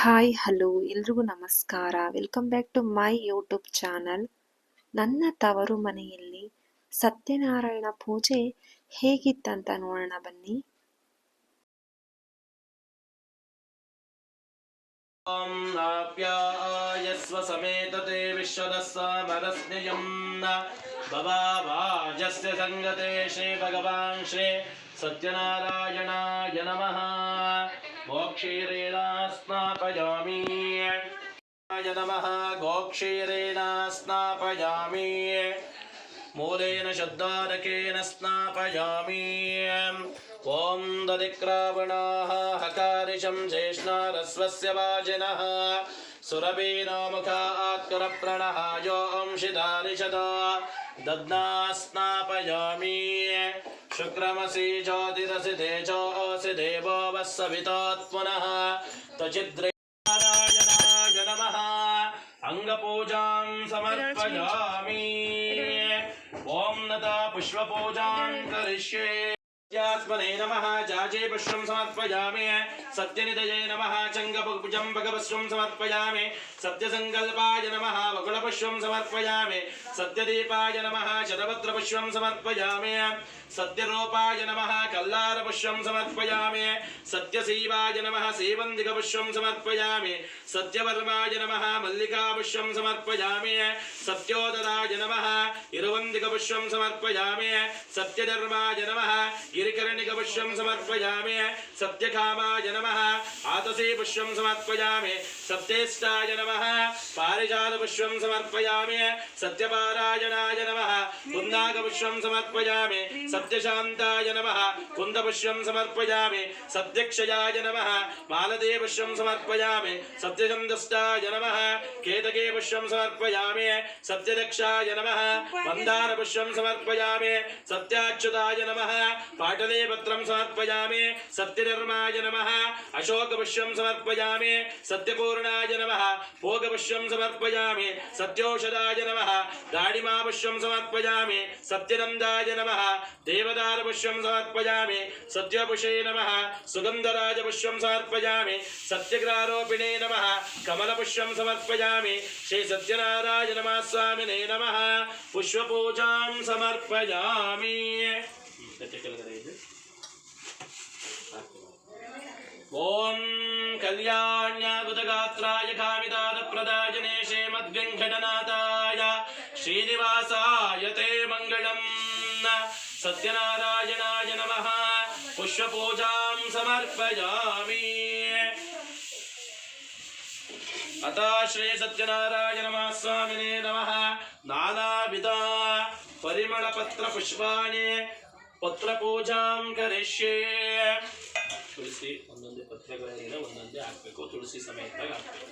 Hi hello ಎಲ್ರಿಗೂ ನಮಸ್ಕಾರ. Welcome back to my YouTube channel ನನ್ನ ತವರು ಮನೆಯಲ್ಲಿ ಸತ್ಯನಾರಾಯಣ ಪೂಜೆ ಹೇಗಿತ್ತಂತ ನೋಡೋಣ ಬನ್ನಿ. ಆಪ್ಯಾಯಸ್ವ ಸಮೇತತೆ ವಿಶ್ವದಸ್ಸ ಮನಸ್ನಿಯಂ ಬಾಜಸ್ಯ ಸಂಗತೆ ಶ್ರೀ ಭಗವಾನ್ ಶ್ರೀ ಸತ್ಯನಾರಾಯಣಾಯ ನಮಃ गोक्षीरेण स्नापयामि नमः गोक्षीरेण स्नापयामि। हकारिशं ज्येष्णारस्वस्य वाजिनः। सुरभीनामुखात्करप्रणः यो अंशिदारिशदा। दद्ना शुक्रमसि ज्योतिरसि तेजोऽसि देवो वः सवितात्मनः त्वचिद्रे नारायणाय नमः। अङ्गपूजां समर्पयामि। ॐ नता पुष्पपूजां करिष्ये। सत्यात्मने नमः। जाजे पुष्पं समर्पयामि। सत्यनिधये नमः। भगवस्वं समर्पयामि। सत्यसङ्कल्पाय नमः। वकुलपुष्पं समर्पयामि। सत्यदीपाय नमः। शतभद्रपुष्पं समर्पयामि। सत्यरूपाय नमः। कल्लारपुष्पं समर्पयामि। सत्यशीवाय नमः। सेवन्दिकपुष्पं समर्पयामि। सत्यवर्माय नमः। मल्लिकापुष्पं समर्पयामि। सत्योदराय नमः। इरुवन्दिकपुष्पं समर्पयामि। सत्यधर्माय नमः। गिरिकर्णिकपुष्पं समर्पयामि। सत्यकामाय नमः आतसे पुष्पं समर्पयामि। सत्येष्टाय नमः। पारिजातपुष्पं समर्पयामि। सत्यपारायणाय नमः। कुन्दाकपुष्पं समर्पयामि। सत्यशान्ताय नमः। कुन्दपुष्पं समर्पयामि। सत्यक्षयाय नमः। मालदेपुष्पं समर्पयामि। सत्यचन्दष्टाय नमः। केतके पुष्पं समर्पयामि। सत्यदक्षाय नमः। मन्दारपुष्पं समर्पयामि। सत्याच्युताय नमः। पाटलेपत्रं समर्पयामि। सत्यधर्माय नमः। अशोकपुष्पं समर्पयामि। सत्यपूर्णाय नमः। भोगपुष्पं समर्पयामि। सत्योषधाय नमः। दाडिमापुष्पं समर्पयामि। सत्यनन्दाय नमः। देवदारपुष्पं समर्पयामि। सत्यपुषे नमः। सुगन्धराजपुष्पं समर्पयामि। सत्यग्रारोपिणे नमः। कमलपुष्पं समर्पयामि। श्री सत्यनारायण नमः स्वामिने नमः। पुष्पपूजां समर्पयामि। ॐ कल्याण्यागुतगात्राय कामिदानप्रदायने श्रीमद्वेङ्कटनाथाय श्रीनिवासाय ते मङ्गलम् सत्यनारायणाय नमः पुष्पपूजां समर्पयामि। अतः श्री सत्यनारायण स्वामिने नमः। नानाविध परिमळपत्रपुष्पाणि ಪತ್ರಪೂಜಾಂ ಕರಿಷ್ಯೆ ತುಳಸಿ ಒಂದೊಂದೇ ಪತ್ರಗಳೇನಿದೆ ಒಂದೊಂದೇ ಹಾಕ್ಬೇಕು ತುಳಸಿ ಸಮೇತ ಹಾಕ್ಬೇಕು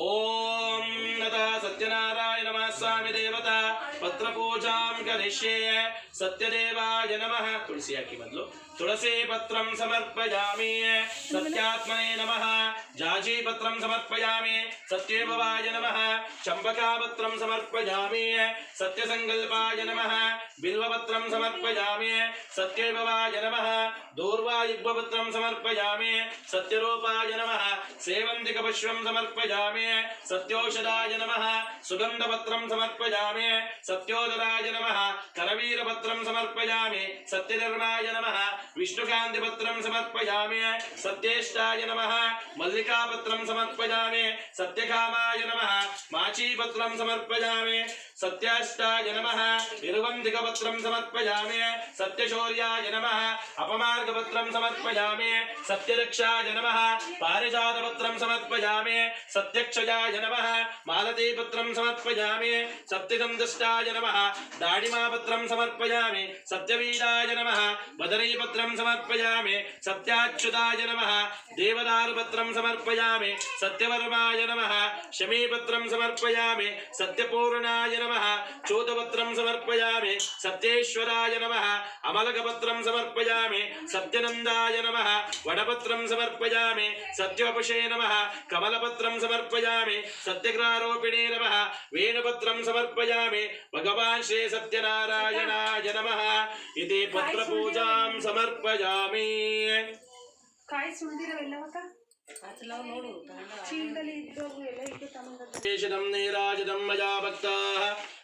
ಓಂ ನತ ಸತ್ಯನಾರಾಯಣ ನಮಃ ಸ್ವಾಮಿ ದೇವತಾ ಪತ್ರಪೂಜಾಂ ಕರಿಷ್ಯೆ ಸತ್ಯದೇವಾಯ ನಮಃ ತುಳಸಿ ಹಾಕಿ ಮೊದಲು ತುಳಸಿ ಪತ್ರಂ ಸಮರ್ಪಯಾಮಿ ಸತ್ಯಾತ್ಮನೇ ನಮಃ ಜಾಜಿ ಪತ್ರಂ ಸಮರ್ಪಯಾಮಿ ಸತ್ಯೇಭವಾಯ ನಮಃ ಚಂಪಕಾಪತ್ರಂ ಸಮರ್ಪಯಾಮಿ ಸತ್ಯಸಂಕಲ್ಪಾಯ ನಮಃ बिल्वपत्रम समर्पयामि सत्यैभवाय नमः। दूर्वायुग्वपत्रं समर्पयामि, सत्यरूपाय नमः। सेवन्तिकपुष्पं समर्पयामि सत्योषधाय नमः। सुगन्धपत्रं समर्पयामि, सत्योदराय नमः। करवीरपत्रं समर्पयामि सत्यधर्माय नमः। विष्णुकान्तिपत्रं समर्पयामि, सत्येष्टाय नमः। मल्लिकापत्रं समर्पयामि, सत्यकामाय नमः। माचीपत्रं समर्पयामि, सत्याष्टाय नमः। निरुवन्तिकपत्रं मार्गपत्रं समर्पयामि। सत्यशौर्याय नमः। अपमार्गपत्रं समर्पयामि। सत्यरक्षाय नमः। पारिजातपत्रं समर्पयामि। सत्यक्षयाय नमः। मालतीपत्रं समर्पयामि। सत्यसन्तुष्टाय नमः। दाडिमापत्रं समर्पयामि। सत्यवीराय नमः। बदरीपत्रं समर्पयामि। सत्याच्युताय नमः। देवदारुपत्रं समर्पयामि। सत्यवर्माय नमः। शमीपत्रं समर्पयामि। सत्यपूर्णाय नमः। चोदपत्रं समर्पयामि। సత్యేశ్వరాయ నమ. అమలకపత్రం సమర్పయామి. సత్యనందాయ నమ. వడపత్రం సమర్పయామి. సత్యోపశే నమ. కమలపత్రం సమర్పయామి. సత్యగ్రారోపిణే నమ. వేణుపత్రం సమర్పయామి. భగవాన్ శ్రీ సత్యనారాయణాయ నమ. ఇది పత్ర పూజాం సమర్పయామి. ಕಾಯಿ ಸುಳಿದಿರೋ ಎಲ್ಲವಕ್ಕ ಚೀಲದಲ್ಲಿ ಇದ್ದೋಗು ಎಲ್ಲ ಇದ್ದು ತಮ್ಮ ನೀರಾಜ ಮಯಾ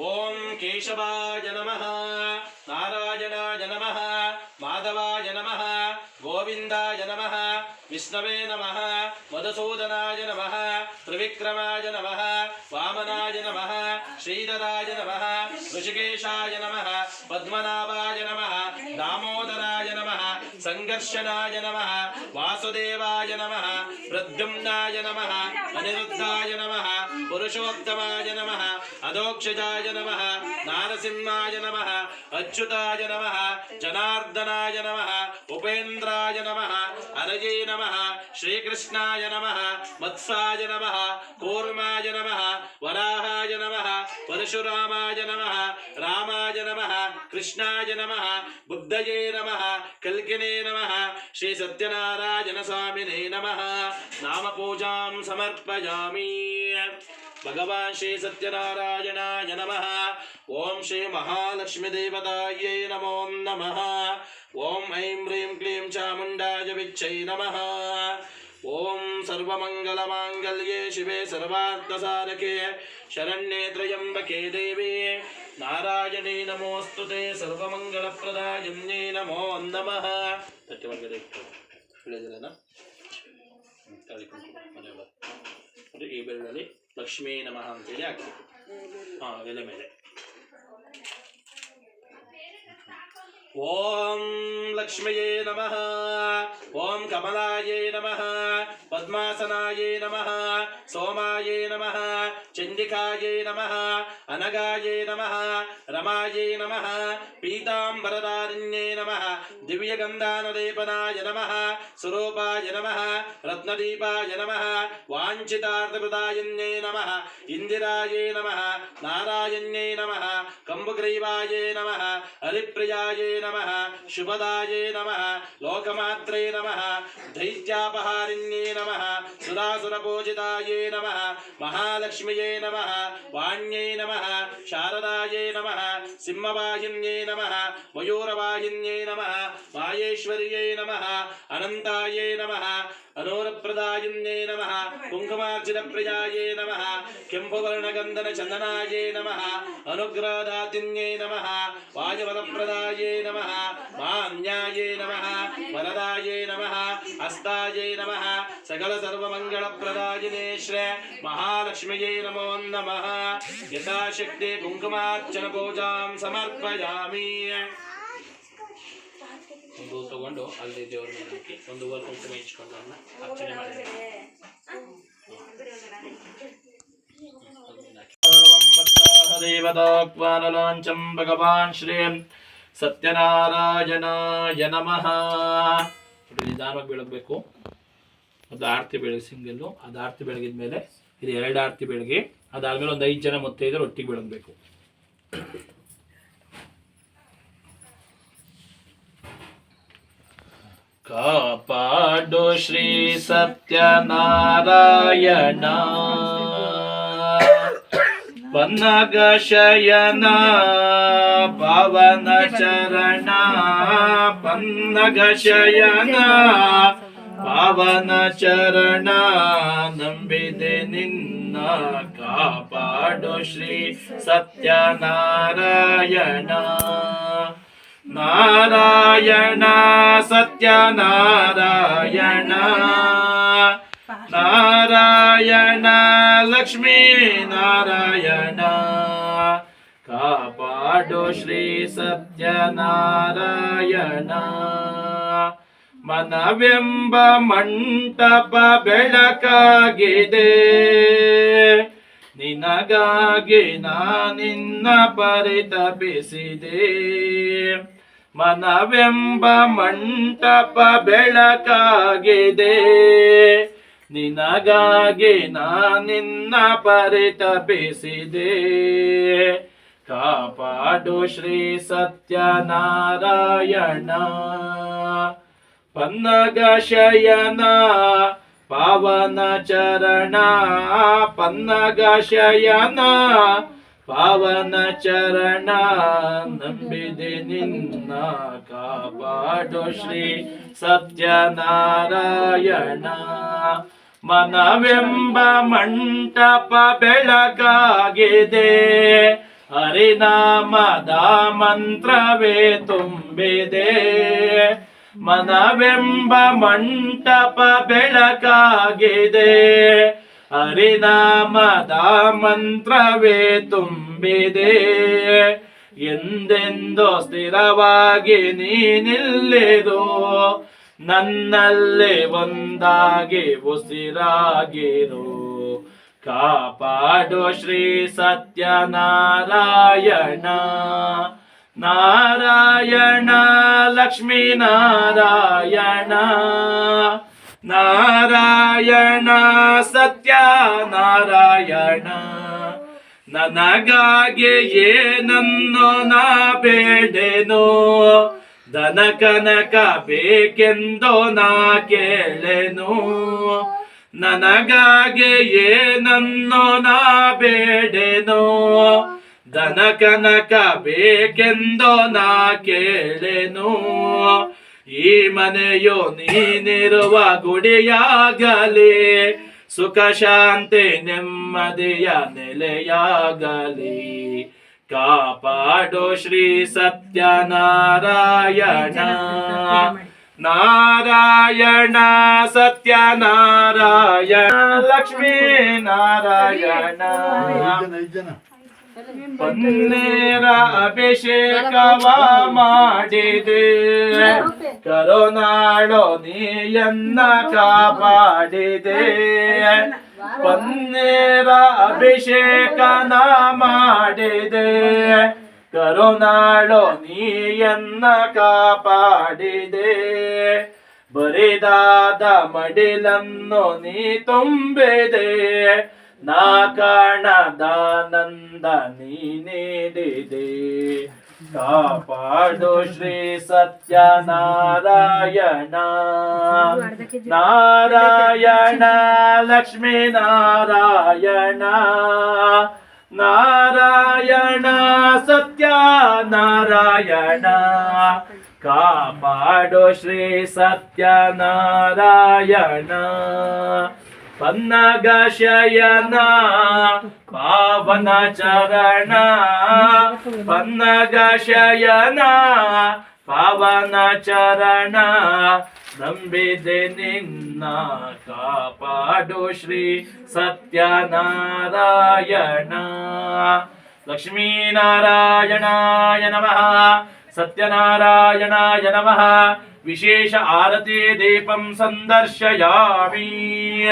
ओम केशवाय नमः, नारायणाय नमः, माधवाय नमः, गोविन्दाय नमः, विष्णवे नमः, मधुसूदनाय नमः, त्रिविक्रमाय नमः, वामनाय नमः, श्रीधराय नमः, ऋषिकेशाय नमः, पद्मनाभाय नमः, दामोदराय संघर्षनाय नम, वासुदेवाय नमः प्रद्युम्नाय नमः, अनिरुद्धाय नमः, पुरुषोत्तमाय नमः, अधोक्षजाय नमः, नारसिंहाय नम, अच्युताय नम, जनार्दनाय नम, उपेन्द्राय नम अरजे नम, श्रीकृष्णाय नम, मत्साय नम, कूर्माय नम, वराहाय नम, परशुरामाय नम, रामाय नम, कृष्णाय नम, बुद्धये नम, कल्किने நம ஸ்ரீ சத்யநாராயண சாமினே நம நாம பூஜாம் சமர்ப்பயாமி भगवान् श्री सत्यनारायणाय नमः ॐ श्री महालक्ष्मीदेवतायै नमो नमः ॐ ऐं ह्रीं क्लीं चामुण्डाय विच्छै नमः ಓಂ ಸರ್ವಮಂಗಲಮಾಂಗಲ್ಯೆ ಶಿವೆ ಸರ್ವಾರ್ಥಸಾರಕೆ. ಶರಣ್ಯೆ ತ್ರಯಂಬಕೆ ದೇವೇ. ನಾರಾಯಣೇ ನಮೋಸ್ತುತೆ. ಸರ್ವಮಂಗಳಪ್ರದಾಯನ್ಯೇ ನಮೋ ನಮಃ. ಇಟ್ಟು ಹೇಳಿದ್ರಲ್ಲ. ಅಂದ್ರೆ ಈ ಬೆರಳಲ್ಲಿ ಲಕ್ಷ್ಮೀ ನಮಃ ಅಂತೇಳಿ ಹಾಕಬೇಕು. ಹಾ ಎಲೆ ಮೇಲೆ. ಓಂ ಲಕ್ಷ್ಮಿಯೇ ನಮಃ. ఓం కమలాయే నమ పద్మాసనాయే నమ సోమాయే నమ చండికాయే నమ అనగాయే నమ రమాయే నమ పీతాంబరదారిణ్యే నమ దివ్యగంధానలేపనాయ నమ స్వరూపాయ నమ రత్నదీపాయ నమ వాంఛితార్థప్రదాయన్యే నమ ఇందిరాయే నమ నారాయణ్యే నమ కంబుగ్రీవాయే నమ హరిప్రియాయే నమ శుభదాయే నమ లోకమాత్రే నమ. नमः दैत्यापहारिण्ये नमः सुरासुरपूजितायै नमः महालक्ष्म्यै नमः वाण्यै नमः शारदायै नमः सिंहवाहिन्यै नमः मयूरवाहिन्यै नमः वायेश्वर्यै नमः अनन्तायै नमः अनोरप्रदायिन्ये नमः कुङ्कुमार्जितप्रजायै नमः केम्पुवर्णगन्धनचन्दनायै नमः अनुग्रहदातिन्ये नमः वायुवलप्रदायै नमः मान्यायै नमः वरदायै ನಮಃ. ಹಸ್ತಾಯೈ ನಮಃ. ಸಕಲ ಸರ್ವಮಂಗಳ ಪ್ರದಾಯಿನೇ ಶ್ರೇ ಮಹಾಲಕ್ಷ್ಮಿಯೇ ನಮೋ ನಮಃ. ಯಥಾಶಕ್ತಿ ಕುಂಕುಮಾರ್ಚನ ಪೂಜಾಂ ಸಮರ್ಪಯಾಮಿ. ಒಂದು ತಗೊಂಡು ಅಲ್ಲಿ ದೇವರ ಮೇಲೆ ಹಾಕಿ ಒಂದು ಹೂವು ಕುಂಕುಮ ಇಚ್ಕೊಂಡು ಅದನ್ನ ಅರ್ಚನೆ ಮಾಡಿ. ಭಗವಾನ್ ಶ್ರೀ ಸತ್ಯನಾರಾಯಣಾಯ ನಮಃ. ನೋಡಿ, ನಿಧಾನವಾಗಿ ಬೆಳಗಬೇಕು. ಒಂದು ಆರತಿ ಬೆಳಗ್ಗೆ ಸಿಂಗಲ್ಲು, ಅದು ಆರತಿ ಬೆಳಗಿದ ಮೇಲೆ ಇದು ಎರಡು ಆರತಿ ಬೆಳಗ್ಗೆ, ಅದಾದ್ಮೇಲೆ ಒಂದು ಐದು ಜನ ಮುತ್ತೈದರು ಒಟ್ಟಿಗೆ ಬೆಳಗಬೇಕು. ಕಾಪಾಡು ಶ್ರೀ ಸತ್ಯನಾರಾಯಣ. ಪನ್ನಗ ಶಯನ ಪವನ ಚರಣ ಪನ್ನಗ ಶಯನ ಪವನ ಚರಣ ನಂಬಿದೆ ನಿನ್ನ ಕಾಪಾಡು ಶ್ರೀ ಸತ್ಯನಾರಾಯಣ ನಾರಾಯಣ ಸತ್ಯನಾರಾಯಣ ನಾರಾಯಣ ಲಕ್ಷ್ಮೀ ನಾರಾಯಣ. ಕಾಪಾಡು ಶ್ರೀ ಸತ್ಯನಾರಾಯಣ. ಮನವೆಂಬ ಮಂಟಪ ಬೆಳಕಾಗಿದೆ. ನಿನಗಾಗಿ ನಾನಿನ್ನ ಪರಿತಪಿಸಿದೆ ಮನವೆಂಬ ಮಂಟಪ ಬೆಳಕಾಗಿದೆ. ನಿನಗಾಗಿ ನಾನಿನ್ನ ಪರಿತಪಿಸಿದೆ ಕಾಪಾಡು ಶ್ರೀ ಸತ್ಯನಾರಾಯಣ. ಪನ್ನಗ ಶಯನ ಪಾವನ ಚರಣ. ಪನ್ನಗ ಶಯನ ಪಾವನ ಚರಣ ನಂಬಿದೆ ನಿನ್ನ. ಕಾಪಾಡು ಶ್ರೀ ಸತ್ಯನಾರಾಯಣ. ಮನವೆಂಬ ಮಂಟಪ ಬೆಳಗಾಗಿದೆ. ಹರಿನಾಮದ ಮಂತ್ರವೇ ತುಂಬಿದೆ. ಮನವೆಂಬ ಮಂಟಪ ಬೆಳಕಾಗಿದೆ ಹರಿನಾಮದ ಮಂತ್ರವೇ ತುಂಬಿದೆ. ಎಂದೆಂದೋ ಸ್ಥಿರವಾಗಿ ನೀನಿಲ್ಲಿರು ನನ್ನಲ್ಲಿ ಒಂದಾಗಿ ಉಸಿರಾಗಿರು ಕಾಪಾಡು ಶ್ರೀ ಸತ್ಯನಾರಾಯಣ. ನಾರಾಯಣ ಲಕ್ಷ್ಮೀ ನಾರಾಯಣ. ನಾರಾಯಣ ಸತ್ಯ ನಾರಾಯಣ. ನನಗಾಗಿ ಏನನ್ನು ನಾ ಬೇಡೆನೋ. ದನ ಕನಕ ಬೇಕೆಂದು ನಾ ಕೇಳೆನು. ನನಗಾಗೆ ಏನನ್ನು ನಾ ಬೇಡೆನು. ದನ ಕನಕ ಬೇಕೆಂದು ನಾ ಕೇಳೆನು. ಈ ಮನೆಯು ನೀನಿರುವ ಗುಡಿಯಾಗಲಿ, ಸುಖ ಶಾಂತಿ ನೆಮ್ಮದಿಯ ನೆಲೆಯಾಗಲಿ. ಕಾಪಾಡು ಶ್ರೀ ಸತ್ಯನಾರಾಯಣ. ನಾರಾಯಣ ಸತ್ಯನಾರಾಯಣ ಲಕ್ಷ್ಮೀ ನಾರಾಯಣ. ಪನ್ನೇರ ಅಭಿಷೇಕವ ಮಾಡಿದೆ. ಕರುನಾಡೋ ನೀಯನ್ನ ಕಾಪಾಡಿದೆ. ಪನ್ನೀರ ಅಭಿಷೇಕನ ಮಾಡಿದೆ. ಕರುನಾಳೋ ನೀಯನ್ನ ಕಾಪಾಡಿದೆ. ಬರಿದಾದ ಮಡಿಲನ್ನು ನೀ ತುಂಬಿದೆ. ನಾ ಕಾಣದಾನಂದ ನೀ ನೀಡಿದೆ. कापाडो श्री सत्यनारायण। नारायण लक्ष्मी नारायण नारायण सत्यनारायण। कापाडो श्री सत्यनारायण। ಪನ್ನಗ ಶಯನ ಪಾವನ ಚರಣ ಪನ್ನಗ ಶಯನ ಪಾವನ ಚರಣ ನಂಬಿದೆ ನಿನ್ನ ಕಾಪಾಡು ಶ್ರೀ ಸತ್ಯನಾರಾಯಣ. ಲಕ್ಷ್ಮೀನಾರಾಯಣಾಯ ನಮಃ, ಸತ್ಯನಾರಾಯಣಾಯ ನಮಃ. ವಿಶೇಷ ಆರತಿ ದೀಪಂ ಸಂದರ್ಶಯಾಮಿ.